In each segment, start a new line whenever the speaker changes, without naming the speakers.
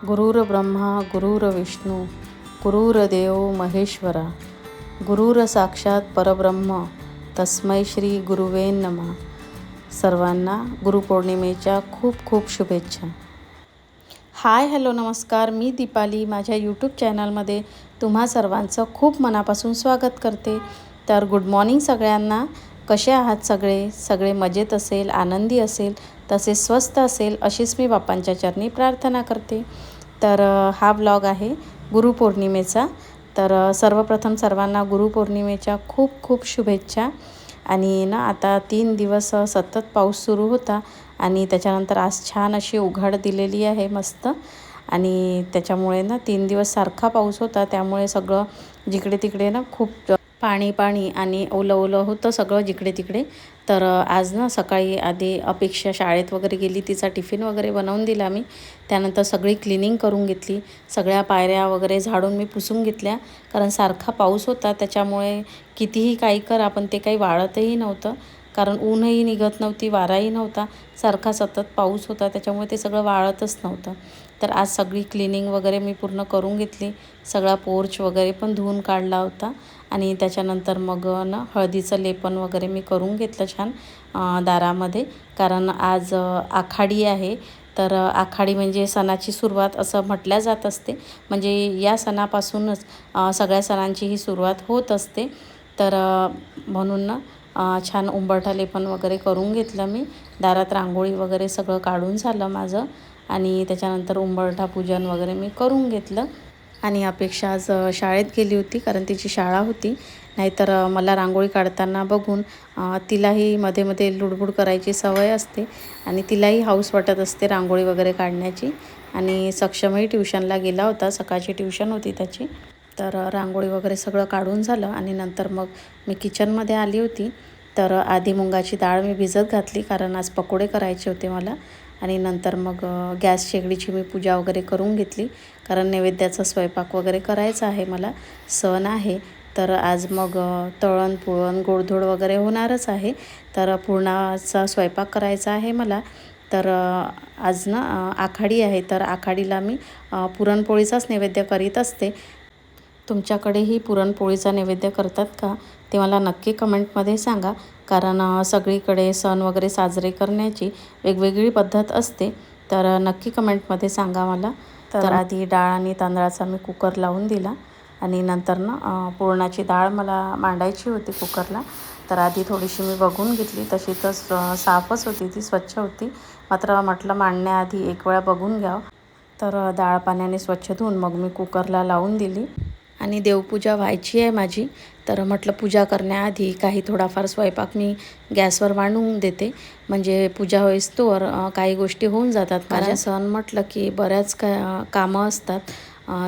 गुरुर ब्रह्मा गुरुर विष्णू गुरुरदेव महेश्वरा गुरुर साक्षात परब्रह्म तस्मै श्री गुरुवे नमः. सर्वांना गुरुपौर्णिमेच्या खूप खूप शुभेच्छा. हाय हॅलो नमस्कार. मी दीपाली. माझ्या यूट्यूब चॅनलमध्ये तुम्हा सर्वांचं खूप मनापासून स्वागत करते. तर गुड मॉर्निंग सगळ्यांना. कसे आहात सगळे? सगळे मजेत असेल आनंदी असेल तसेच स्वस्त असेल अशीच मी बाप्पांच्या चरणी प्रार्थना करते. तर हा ब्लॉग आहे गुरुपौर्णिमेचा तर सर्वप्रथम सर्वांना गुरुपौर्णिमेच्या खूप खूप शुभेच्छा. आणि ना आता तीन दिवस सतत पाऊस सुरू होता आणि त्याच्यानंतर आज छान अशी उघाड दिलेली आहे मस्त. आणि त्याच्यामुळे ना तीन दिवस सारखा पाऊस होता. त्यामुळे सगळं जिकडे तिकडे ना खूप पाणी पाणी आणि ओलं ओलं होतं सगळं जिकडे तिकडे तर आज ना सकाळी आधी अपेक्षा शाळेत वगैरे गेली तिचा टिफिन वगैरे बनवून दिला मी. त्यानंतर सगळी क्लिनिंग करून घेतली. सगळ्या पायऱ्या वगैरे झाडून मी पुसून घेतल्या. कारण सारखा पाऊस होता त्याच्यामुळे कितीही काही कर आपण ते काही वाळतही नव्हतं. कारण ऊनही निघत नव्हती वाराही नव्हता. सारखा सतत पाऊस होता त्याच्यामुळे ते सगळं वाळतच नव्हतं. तर आज सगळी क्लिनिंग वगैरे मी पूर्ण करून घेतली. सगळा पोर्च वगैरे पण धुवून काढला होता. आणि त्याच्यानंतर मग ना हळदीचं लेपन वगैरे मी करून घेतलं छान दारामध्ये. कारण आज आखाडी आहे. तर आखाडी म्हणजे सणाची सुरुवात असं म्हटल्या जात असते. म्हणजे या सणापासूनच सगळ्या सणांची ही सुरुवात होत असते. तर म्हणून ना छान उंबरठा लेपन वगैरे करून घेतलं मी. दारात रांगोळी वगैरे सगळं काढून झालं माझं. आणि त्याच्यानंतर उंबरठा पूजन वगैरे मी करून घेतलं. आणि अपेक्षा आज शाळेत गेली होती कारण तिची शाळा होती. नाहीतर मला रांगोळी काढताना बघून तिलाही मध्ये मध्ये लुडबुड करायची सवय असते आणि तिलाही हाऊस वाटत असते रांगोळी वगैरे काढण्याची. आणि सक्षमही ट्युशनला गेला होता सकाळची ट्युशन होती त्याची. तर रांगोळी वगैरे सगळं काढून झालं आणि नंतर मग मी किचनमध्ये आली होती. तर आधी मुंगाची डाळ मी भिजत घातली कारण आज पकोडे करायचे होते मला. आणि नंतर मग गॅस शेगडीची मी पूजा वगैरे करून घेतली. कारण नैवेद्याचा स्वयंपाक वगैरे करायचा आहे मला सण आहे. तर आज मग तळण पुळण गोडधोड वगैरे होणारच आहे. तर पुरणाचा स्वयंपाक करायचा आहे मला. तर आज ना आखाडी आहे. तर आखाडीला मी पुरणपोळीचाच नैवेद्य करीत असते. तुमच्याकडेही पुरणपोळीचा नैवेद्य करतात का? ते मला नक्की कमेंटमध्ये सांगा. कारण सगळीकडे सण वगैरे साजरे करण्याची वेगवेगळी पद्धत असते. तर नक्की कमेंटमध्ये सांगा मला. तर आधी डाळ आणि तांदळाचा मी कुकर लावून दिला. आणि नंतर ना पुरणाची डाळ मला मांडायची होती कुकरला. तर आधी थोडीशी मी बघून घेतली. तशी तर साफच होती. ती स्वच्छ होती. मात्र म्हटलं मांडण्याआधी एक वेळा बघून घ्यावं. तर डाळ पाण्याने स्वच्छ धुवून मग मी कुकरला लावून दिली. आणि देवपूजा व्हायची आहे माझी. तर म्हटलं पूजा करण्याआधी काही थोडाफार स्वयंपाक मी गॅसवर मांडून देते. म्हणजे पूजा होईस्तोवर अ, काही गोष्टी होऊन जातात. माझ्या सण म्हटलं की बऱ्याच का कामं असतात.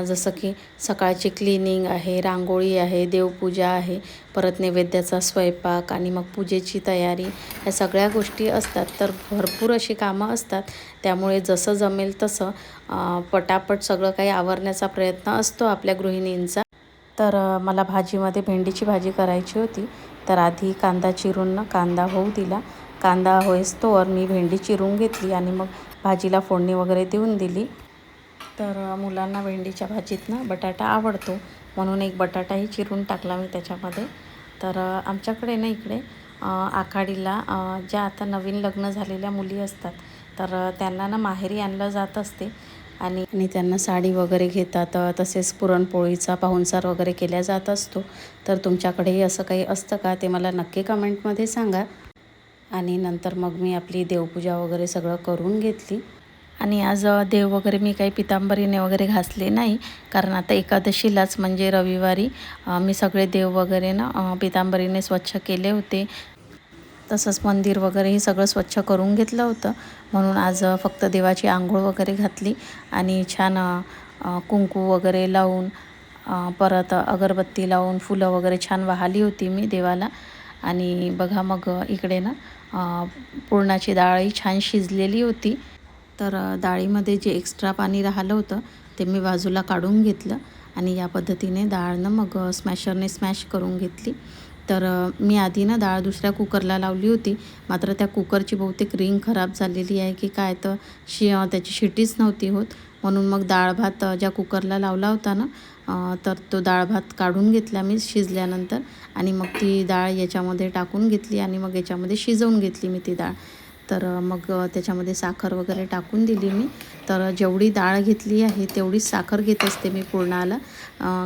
जसं की सकाळची क्लिनिंग आहे रांगोळी आहे देवपूजा आहे परत नैवेद्याचा स्वयंपाक आणि मग पूजेची तयारी या सगळ्या गोष्टी असतात. तर भरपूर अशी कामं असतात. त्यामुळे जसं जमेल तसं पटापट सगळं काही आवरण्याचा प्रयत्न असतो आपल्या गृहिणींचा. तर मला भाजीमध्ये भेंडीची भाजी करायची होती. तर आधी कांदा चिरून ना कांदा होऊ दिला. कांदा होईस्तोवर मी भेंडी चिरून घेतली आणि मग भाजीला फोडणी वगैरे देऊन दिली. तर मुलांना भेंडीच्या भाजीत ना बटाटा आवडतो. म्हणून एक बटाटाही चिरून टाकला मी त्याच्यामध्ये. तर आमच्याकडे ना इकडे आखाडीला ज्या आता नवीन लग्न झालेल्या मुली असतात तर त्यांना ना माहेरी आणलं जात असते. आणि आणि त्यांना साडी वगैरे घेतात तसेच पुरणपोळीचा पाहुणसार वगैरे केल्या जात असतो. तर तुमच्याकडेही असं काही असतं का? ते मला नक्की कमेंटमध्ये सांगा. आणि नंतर मग मी आपली देवपूजा वगैरे सगळं करून घेतली. आणि आज देव वगैरे मी काही पितांबरीने वगैरे घासले नाही. कारण आता एकादशीलाच म्हणजे रविवारी मी सगळे देव वगैरे ना पितांबरीने स्वच्छ केले होते. तसंच मंदिर वगैरे हे सगळं स्वच्छ करून घेतलं होतं. म्हणून आज फक्त देवाची आंघोळ वगैरे घातली आणि छान कुंकू वगैरे लावून परत अगरबत्ती लावून फुलं वगैरे छान वाहली होती मी देवाला. आणि बघा मग इकडे ना पुरणाची डाळही छान शिजलेली होती. तर डाळीमध्ये जे एक्स्ट्रा पाणी राहिलं होतं ते मी बाजूला काढून घेतलं आणि या पद्धतीने डाळनं मग स्मॅशरने स्मॅश करून घेतली. तर मी आधी ना डाळ दुसऱ्या कुकरला लावली होती. मात्र त्या कुकरची बहुतेक रिंग खराब झालेली आहे की काय तर शि त्याची शिटीच नव्हती होत. म्हणून मग डाळ भात ज्या कुकरला लावला होता ना तर तो डाळ भात काढून घेतला मी शिजल्यानंतर आणि मग ती डाळ याच्यामध्ये टाकून घेतली आणि मग याच्यामध्ये शिजवून घेतली मी ती डाळ. तर मग त्याच्यामध्ये साखर वगैरे टाकून दिली मी. तर जेवढी डाळ घेतली आहे तेवढीच साखर घेत असते मी पूर्णाला.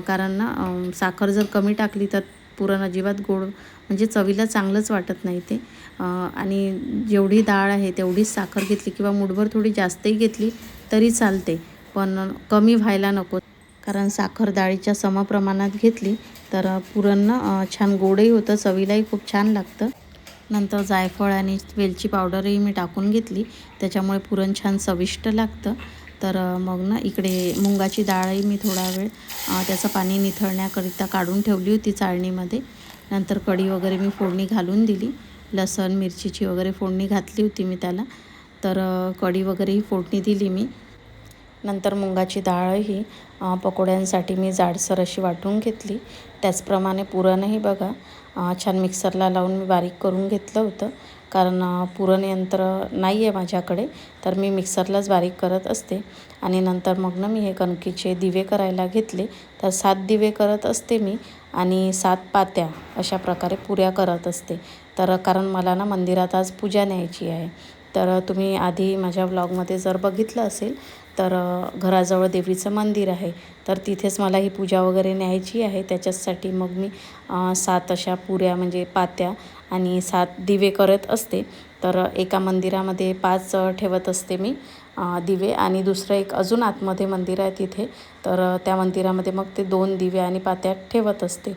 कारण ना साखर जर कमी टाकली तर पुरण अजिबात गोड म्हणजे चवीला चांगलंच वाटत नाही ते. आणि जेवढी डाळ आहे तेवढीच साखर घेतली किंवा मुठभर थोडी जास्तही घेतली तरी चालते. पण कमी व्हायला नको. कारण साखर डाळीच्या समप्रमाणात घेतली तर पुरण छान गोडही होतं चवीलाही खूप छान लागतं. नंतर जायफळ आणि वेलची पावडरही मी टाकून घेतली. त्याच्यामुळे पुरण छान चविष्ट लागतं. तर मग ना इकडे मुंगाची डाळही मी थोडा वेळ त्याचं पाणी निथळण्याकरिता काढून ठेवली होती चाळणीमध्ये. नंतर कढी वगैरे मी फोडणी घालून दिली. लसण मिरचीची वगैरे फोडणी घातली होती मी त्याला. तर कढी वगैरेही फोडणी दिली मी. नंतर मुंगाची डाळही पकोड्यांसाठी मी जाडसर अशी वाटून घेतली. त्याचप्रमाणे पुरणही बघा छान मिक्सरला लावून मी बारीक करून घेतलं होतं. कारण पुरणयंत्र नाही आहे माझ्याकडे तर मी मिक्सरलाच बारीक करत असते. आणि नंतर मग ना मी हे कणकीचे दिवे करायला घेतले. तर सात दिवे करत असते मी आणि सात पात्या अशा प्रकारे पुऱ्या करत असते. तर कारण मला ना मंदिरात आज पूजा न्यायची आहे. तर तुम्ही आधी माझ्या ब्लॉगमध्ये जर बघितलं असेल तर घराजवळ देवीचं मंदिर आहे. तर तिथेच मला ही पूजा वगैरे न्यायची आहे. त्याच्यासाठी मग मी सात अशा पुऱ्या म्हणजे पात्या आणि सात दिवे करत असते. तर एका मंदिरामध्ये पाच ठेवत असते मी दिवे आणि दुसरं एक अजून आतमध्ये मंदिर आहे तिथे. तर त्या मंदिरामध्ये मग ते दोन दिवे आणि पात्या ठेवत असते.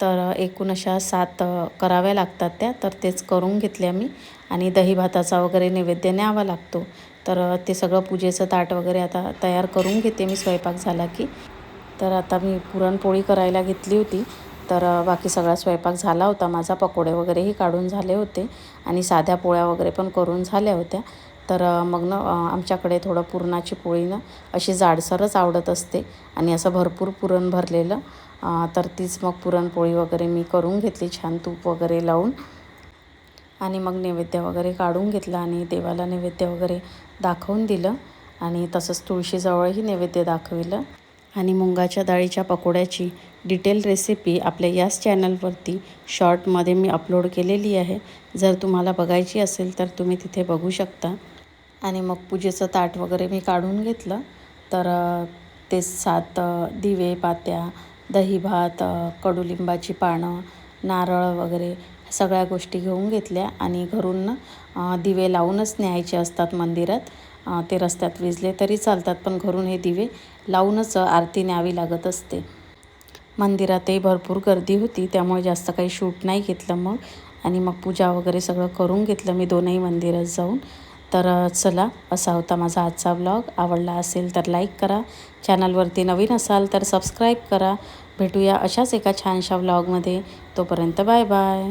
तर एकूण अशा सात कराव्या लागतात त्या. तर तेच करून घेतल्या मी आणि दही भाताचा वगैरे नैवेद्य न्यावा लागतो. तर ते सगळं पूजेचं ताट वगैरे आता तयार करून घेते मी. स्वयंपाक झाला की. तर आता मी पुरणपोळी करायला घेतली होती. तर बाकी सगळा स्वयंपाक झाला होता. माझा पकोडे वगैरेही काढून झाले होते. आणि साध्या पोळ्या वगैरे पण करून झाल्या होत्या. तर मग ना आमच्याकडे थोडं पुरणाची पोळी ना अशी जाडसरच आवडत असते. आणि असं भरपूर पुरण भरलेलं. तर तीच मग पुरणपोळी वगैरे मी करून घेतली छान तूप वगैरे लावून. आणि मग नैवेद्य वगैरे काढून घेतला आणि देवाला नैवेद्य वगैरे दाखवून दिलं. आणि तसंच तुळशीजवळही नैवेद्य दाखविलं. आणि मुंगाच्या डाळीच्या पकोड्याची डिटेल रेसिपी आपल्या याच चॅनलवरती शॉर्टमध्ये मी अपलोड केलेली आहे. जर तुम्हाला बघायची असेल तर तुम्ही तिथे बघू शकता. आणि मग पूजेचं ताट वगैरे मी काढून घेतलं. तर ते सात दिवे पात्या दही भात कडुलिंबाची पानं नारळ वगैरे सगळ्या गोष्टी घेऊन घेतल्या आणि घरून दिवे लावूनच न्यायचे असतात मंदिरात. ते रस्त्यात विजले तरी चालतात पण घरून हे दिवे लावूनच आरती न्यावी लागत असते. मंदिरातही भरपूर गर्दी होती त्यामुळे जास्त काही शूट नाही घेतलं मग. आणि मग पूजा वगैरे सगळं करून घेतलं मी दोनही मंदिरात जाऊन. तर चला असा होता माझा आजचा ब्लॉग आवडला असेल तर लाईक करा. चॅनलवरती नवीन असाल तर सबस्क्राईब करा. भेटूया अशाच एका छानशा ब्लॉगमध्ये तोपर्यंत बाय बाय